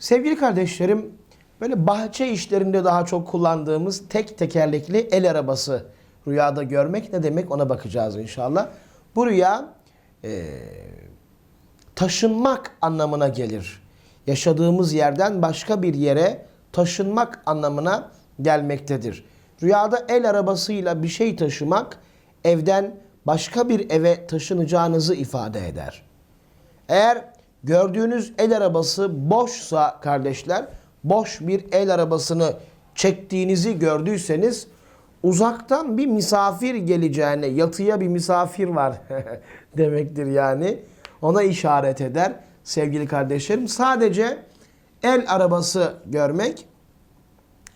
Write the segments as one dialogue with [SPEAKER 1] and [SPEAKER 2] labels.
[SPEAKER 1] Sevgili kardeşlerim, böyle bahçe işlerinde daha çok kullandığımız tek tekerlekli el arabası rüyada görmek ne demek ona bakacağız inşallah. Bu rüya e, taşınmak anlamına gelir. Yaşadığımız yerden başka bir yere taşınmak anlamına gelmektedir. Rüyada el arabasıyla bir şey taşımak evden başka bir eve taşınacağınızı ifade eder. Eğer gördüğünüz el arabası boşsa kardeşler, boş bir el arabasını çektiğinizi gördüyseniz uzaktan bir misafir geleceğine, yatıya bir misafir var demektir yani. Ona işaret eder sevgili kardeşlerim. Sadece el arabası görmek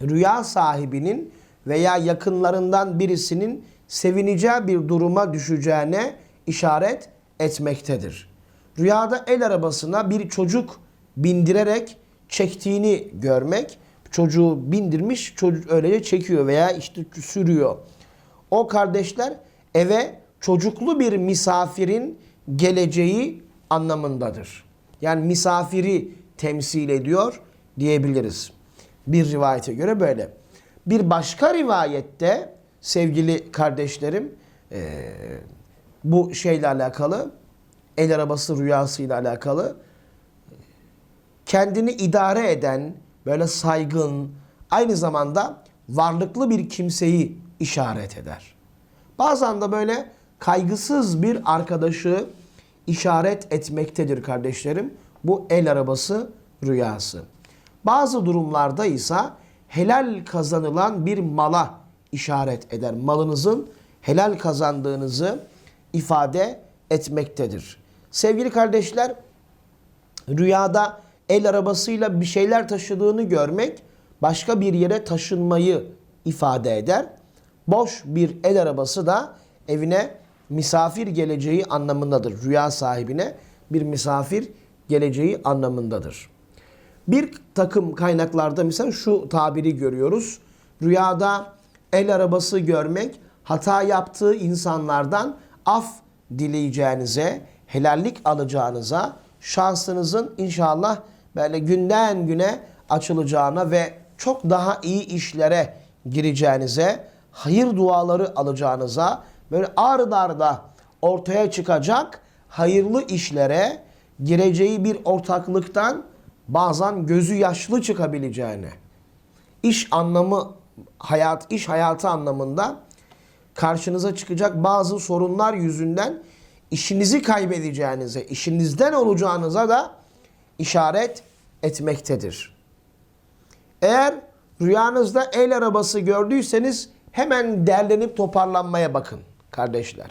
[SPEAKER 1] rüya sahibinin veya yakınlarından birisinin sevineceği bir duruma düşeceğine işaret etmektedir. Rüyada el arabasına bir çocuk bindirerek çektiğini görmek, çocuğu bindirmiş, çocuk öylece çekiyor veya işte sürüyor. O kardeşler eve çocuklu bir misafirin geleceği anlamındadır. Yani misafiri temsil ediyor diyebiliriz. Bir rivayete göre böyle. Bir başka rivayette sevgili kardeşlerim eee, bu şeyle alakalı el arabası rüyasıyla alakalı kendini idare eden böyle saygın aynı zamanda varlıklı bir kimseyi işaret eder. Bazen de böyle kaygısız bir arkadaşı işaret etmektedir kardeşlerim. Bu el arabası rüyası. Bazı durumlarda ise helal kazanılan bir mala işaret eder. Malınızın helal kazandığınızı ifade etmektedir. Sevgili kardeşler, rüyada el arabasıyla bir şeyler taşıdığını görmek başka bir yere taşınmayı ifade eder. Boş bir el arabası da evine misafir geleceği anlamındadır. Rüya sahibine bir misafir geleceği anlamındadır. Bir takım kaynaklarda mesela şu tabiri görüyoruz. Rüyada el arabası görmek hata yaptığı insanlardan af dileyeceğinize, helallik alacağınıza, şansınızın inşallah böyle günden güne açılacağına ve çok daha iyi işlere gireceğinize, hayır duaları alacağınıza, böyle ard arda ortaya çıkacak hayırlı işlere gireceği bir ortaklıktan bazen gözü yaşlı çıkabileceğine, iş anlamı, hayat, iş hayatı anlamında karşınıza çıkacak bazı sorunlar yüzünden işinizi kaybedeceğinize, işinizden olacağınıza da işaret etmektedir. Eğer rüyanızda el arabası gördüyseniz hemen derlenip toparlanmaya bakın kardeşler.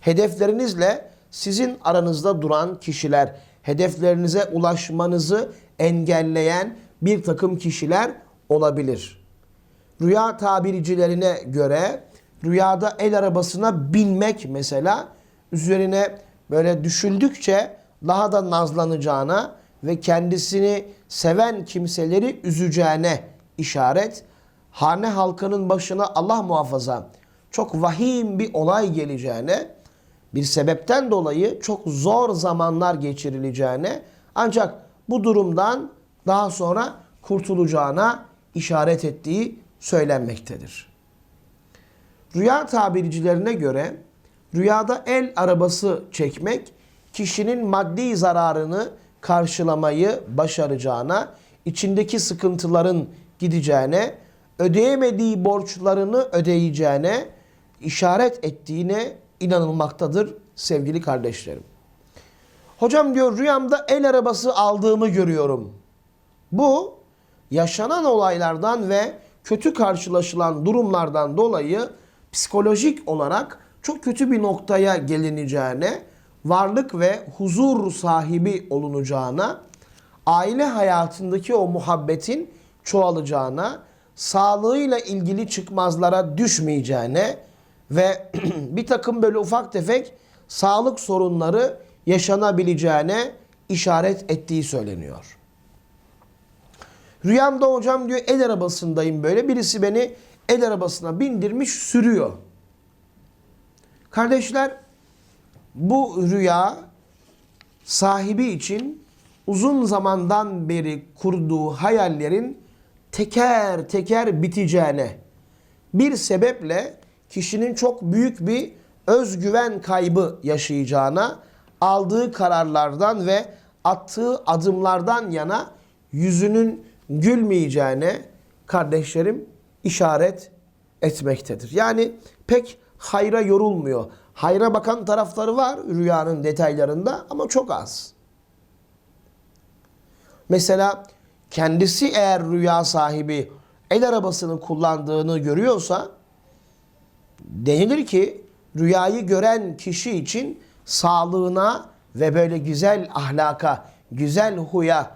[SPEAKER 1] Hedeflerinizle sizin aranızda duran kişiler, hedeflerinize ulaşmanızı engelleyen bir takım kişiler olabilir. Rüya tabircilerine göre rüyada el arabasına binmek mesela üzerine böyle düşüldükçe daha da nazlanacağına ve kendisini seven kimseleri üzeceğine işaret. Hane halkının başına Allah muhafaza çok vahim bir olay geleceğine, bir sebepten dolayı çok zor zamanlar geçirileceğine ancak bu durumdan daha sonra kurtulacağına işaret ettiği söylenmektedir. Rüya tabircilerine göre rüyada el arabası çekmek kişinin maddi zararını karşılamayı başaracağına, içindeki sıkıntıların gideceğine, ödeyemediği borçlarını ödeyeceğine işaret ettiğine inanılmaktadır sevgili kardeşlerim. Hocam diyor rüyamda el arabası aldığımı görüyorum. Bu yaşanan olaylardan ve kötü karşılaşılan durumlardan dolayı psikolojik olarak çok kötü bir noktaya gelineceğine, varlık ve huzur sahibi olunacağına, aile hayatındaki o muhabbetin çoğalacağına, sağlığıyla ilgili çıkmazlara düşmeyeceğine ve bir takım böyle ufak tefek sağlık sorunları yaşanabileceğine işaret ettiği söyleniyor. Rüyamda hocam diyor el arabasındayım böyle. Birisi beni el arabasına bindirmiş sürüyor. Kardeşler bu rüya sahibi için uzun zamandan beri kurduğu hayallerin teker teker biteceğine, bir sebeple kişinin çok büyük bir özgüven kaybı yaşayacağına, aldığı kararlardan ve attığı adımlardan yana yüzünün gülmeyeceğine kardeşlerim işaret etmektedir. Yani pek hayra yorulmuyor. Hayra bakan tarafları var rüyanın detaylarında ama çok az. Mesela kendisi eğer rüya sahibi el arabasını kullandığını görüyorsa denilir ki rüyayı gören kişi için sağlığına ve böyle güzel ahlaka, güzel huya,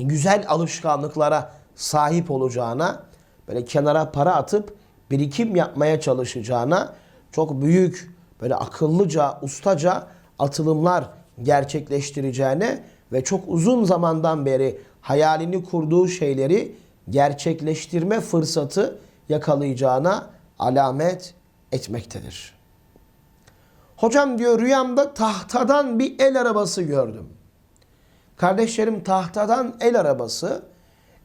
[SPEAKER 1] güzel alışkanlıklara sahip olacağına, böyle kenara para atıp birikim yapmaya çalışacağına, çok büyük, böyle akıllıca, ustaca atılımlar gerçekleştireceğine ve çok uzun zamandan beri hayalini kurduğu şeyleri gerçekleştirme fırsatı yakalayacağına alamet etmektedir. Hocam diyor rüyamda tahtadan bir el arabası gördüm. Kardeşlerim tahtadan el arabası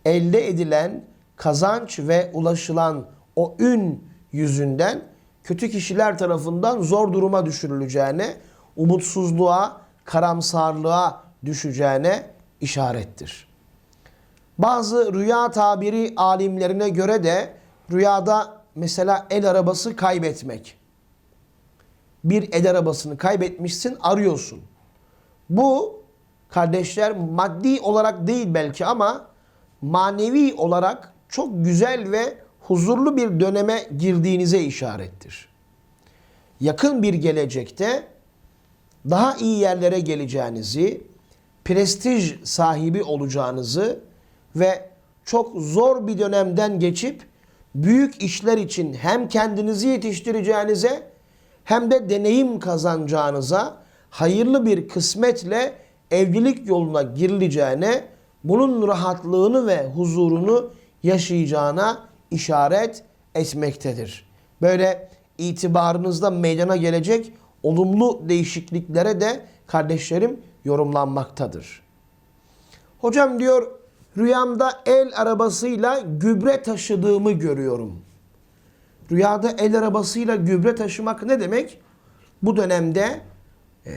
[SPEAKER 1] elde edilen kazanç ve ulaşılan o ün yüzünden kötü kişiler tarafından zor duruma düşürüleceğine, umutsuzluğa, karamsarlığa düşeceğine işarettir. Bazı rüya tabiri alimlerine göre de rüyada mesela el arabası kaybetmek. Bir el arabasını kaybetmişsin, arıyorsun. Bu kardeşler maddi olarak değil belki ama manevi olarak çok güzel ve huzurlu bir döneme girdiğinize işarettir. Yakın bir gelecekte daha iyi yerlere geleceğinizi, prestij sahibi olacağınızı ve çok zor bir dönemden geçip büyük işler için hem kendinizi yetiştireceğinize hem de deneyim kazanacağınıza hayırlı bir kısmetle evlilik yoluna girileceğine, bunun rahatlığını ve huzurunu yaşayacağına işaret etmektedir. Böyle itibarınızda meydana gelecek olumlu değişikliklere de kardeşlerim yorumlanmaktadır. Hocam diyor rüyamda el arabasıyla gübre taşıdığımı görüyorum. Rüyada el arabasıyla gübre taşımak ne demek? Bu dönemde e,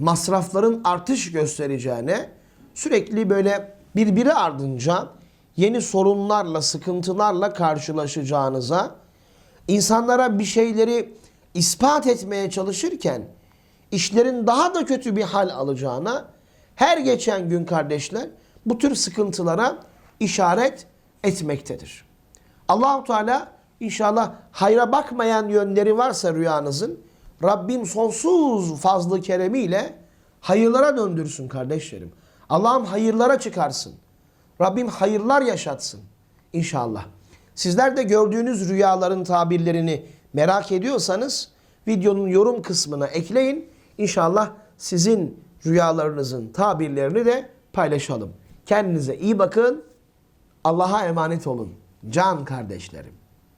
[SPEAKER 1] masrafların artış göstereceğine, sürekli böyle birbiri ardınca yeni sorunlarla, sıkıntılarla karşılaşacağınıza, insanlara bir şeyleri ispat etmeye çalışırken işlerin daha da kötü bir hal alacağına her geçen gün kardeşler bu tür sıkıntılara işaret etmektedir. Allahu Teala inşallah hayra bakmayan yönleri varsa rüyanızın Rabbim sonsuz fazlı keremiyle hayırlara döndürsün kardeşlerim. Allah'ım hayırlara çıkarsın. Rabbim hayırlar yaşatsın inşallah. Sizler de gördüğünüz rüyaların tabirlerini merak ediyorsanız videonun yorum kısmına ekleyin. İnşallah sizin rüyalarınızın tabirlerini de paylaşalım. Kendinize iyi bakın. Allah'a emanet olun. Can kardeşlerim.